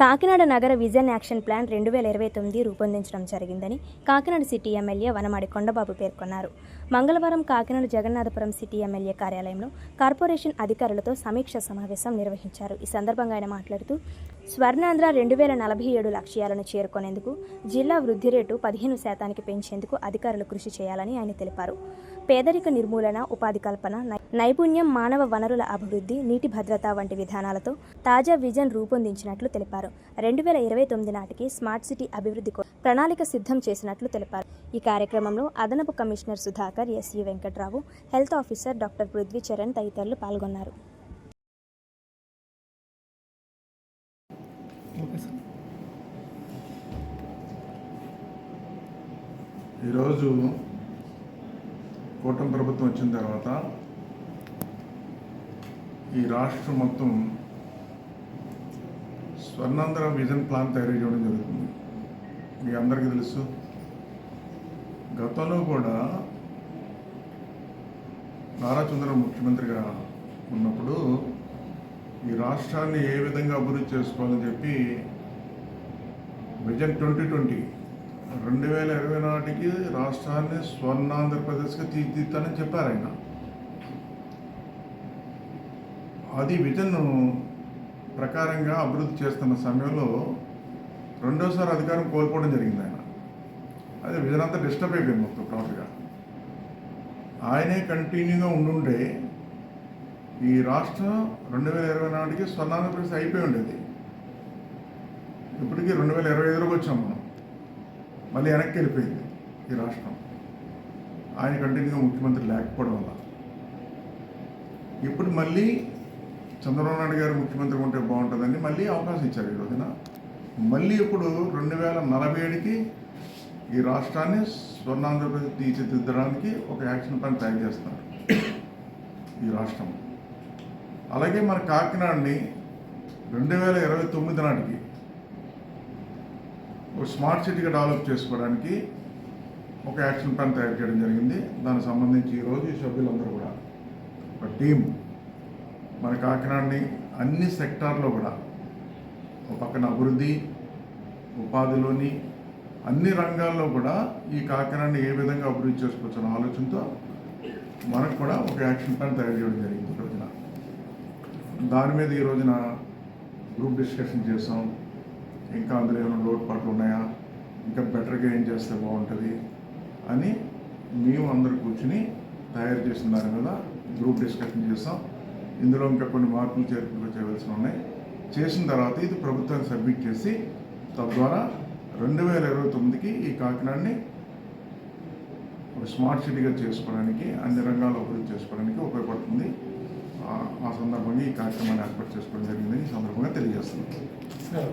కాకినాడ నగర vision action plan రెండు వేల ఇరవై తొమ్మిది రూపొందించడం జరిగిందని కాకినాడ సిటీ ఎమ్మెల్యే వనమాడి కొండబాబు పేర్కొన్నారు. మంగళవారం కాకినాడ జగన్నాథపురం సిటీ ఎమ్మెల్యే కార్యాలయంలో కార్పొరేషన్ అధికారులతో సమీక్ష సమావేశం నిర్వహించారు. ఈ సందర్భంగా ఆయన మాట్లాడుతూ స్వర్ణాంధ్ర రెండు వేల నలభై ఏడు లక్ష్యాలను చేరుకునేందుకు జిల్లా వృద్ధి రేటు పదిహేను శాతానికి పెంచేందుకు అధికారులు కృషి చేయాలని ఆయన తెలిపారు. పేదరిక నిర్మూలన ఉపాధి కల్పన నైపుణ్యం మానవ వనరుల అభివృద్ధి నీటి భద్రత వంటి విధానాలతో తాజా విజన్ రూపొందించినట్లు తెలిపారు. రెండు వేల ఇరవై తొమ్మిది నాటికి స్మార్ట్ సిటీ అభివృద్ధి ప్రణాళిక సిద్ధం చేసినట్లు తెలిపారు. ఈ కార్యక్రమంలో అదనపు commissioner Sudhakar SE Venkatrao health officer doctor Prithvi Charan తదితరులు పాల్గొన్నారు. ఈరోజు కూటమి ప్రభుత్వం వచ్చిన తర్వాత ఈ రాష్ట్రం మొత్తం స్వర్ణాంధ్ర విజన్ ప్లాన్ తయారు చేయడం జరుగుతుంది. మీ అందరికీ తెలుసు. గతంలో కూడా నారా చంద్ర ముఖ్యమంత్రిగా ఉన్నప్పుడు ఈ రాష్ట్రాన్ని ఏ విధంగా అభివృద్ధి చేసుకోవాలని చెప్పి విజన్ ట్వంటీ ట్వంటీ రెండు వేల ఇరవై నాటికి రాష్ట్రాన్ని స్వర్ణాంధ్రప్రదేశ్గా తీర్చిదిద్దానని చెప్పారు ఆయన. అది విజన్ ప్రకారంగా అభివృద్ధి చేస్తున్న సమయంలో రెండోసారి అధికారం కోల్పోవడం జరిగింది ఆయన. అదే విజన్ అంతా డిస్టర్బ్ అయిపోయింది మొత్తం టోటల్గా ఆయనే కంటిన్యూగా ఉండుంటే ఈ రాష్ట్రం రెండు వేల ఇరవై నాటికి స్వర్ణాంధ్రప్రదేశ్ అయిపోయి ఉండేది. ఇప్పటికీ రెండు వేల ఇరవై ఐదులోకి వచ్చాం మనం. మళ్ళీ వెనక్కి వెళ్ళిపోయింది ఈ రాష్ట్రం. ఆయన కంటిన్యూగా ముఖ్యమంత్రి లేకపోవడం వల్ల. ఇప్పుడు మళ్ళీ చంద్రబాబు నాయుడు గారు ముఖ్యమంత్రి ఉంటే బాగుంటుందని మళ్ళీ అవకాశం ఇచ్చారు ఈ రోజున. మళ్ళీ ఇప్పుడు రెండు వేల నలభై ఏడుకి ఈ రాష్ట్రాన్ని స్వర్ణాంధ్రప్రదేశ్ తీర్చిదిద్దడానికి ఒక యాక్షన్ ప్లాన్ తయారు చేస్తున్నారు ఈ రాష్ట్రం. అలాగే మన కాకినాడని రెండు వేల ఇరవై తొమ్మిది నాటికి ఒక స్మార్ట్ సిటీగా డెవలప్ చేసుకోవడానికి ఒక యాక్షన్ ప్లాన్ తయారు చేయడం జరిగింది. దానికి సంబంధించి ఈరోజు ఈ సభ్యులందరూ కూడా ఒక టీం మన కాకినాడని అన్ని సెక్టార్లో కూడా. ఒక పక్కన అభివృద్ధి ఉపాధిలోని అన్ని రంగాల్లో కూడా ఈ కాకినాడని ఏ విధంగా అభివృద్ధి చేసుకోవచ్చు అనే ఆలోచనతో మనకు కూడా ఒక యాక్షన్ ప్లాన్ తయారు చేయడం జరిగింది ఈ రోజున దాని మీద ఈ రోజున గ్రూప్ డిస్కషన్ చేసాం. ఇంకా అందులో ఏమైనా లోటుపాట్లు ఉన్నాయా? ఇంకా బెటర్గా ఏం చేస్తే బాగుంటుంది? అని మేము అందరు కూర్చుని తయారు చేసిన దాని మీద గ్రూప్ డిస్కషన్ చేస్తాం ఇందులో ఇంకా కొన్ని మార్పులు చేర్పులు చేయవలసి ఉన్నాయి. చేసిన తర్వాత ఇది ప్రభుత్వానికి సబ్మిట్ చేసి తద్వారా రెండు వేల ఇరవై తొమ్మిదికి ఈ కాకినాడని ఒక స్మార్ట్ సిటీగా చేసుకోవడానికి అన్ని రంగాల్లో అభివృద్ధి చేసుకోవడానికి ఉపయోగపడుతుంది. ఆ- ఆ సందర్భంగా ఈ కార్యక్రమాన్ని ఏర్పాటు చేసుకోవడం జరిగిందని ఈ సందర్భంగా తెలియజేస్తున్నాను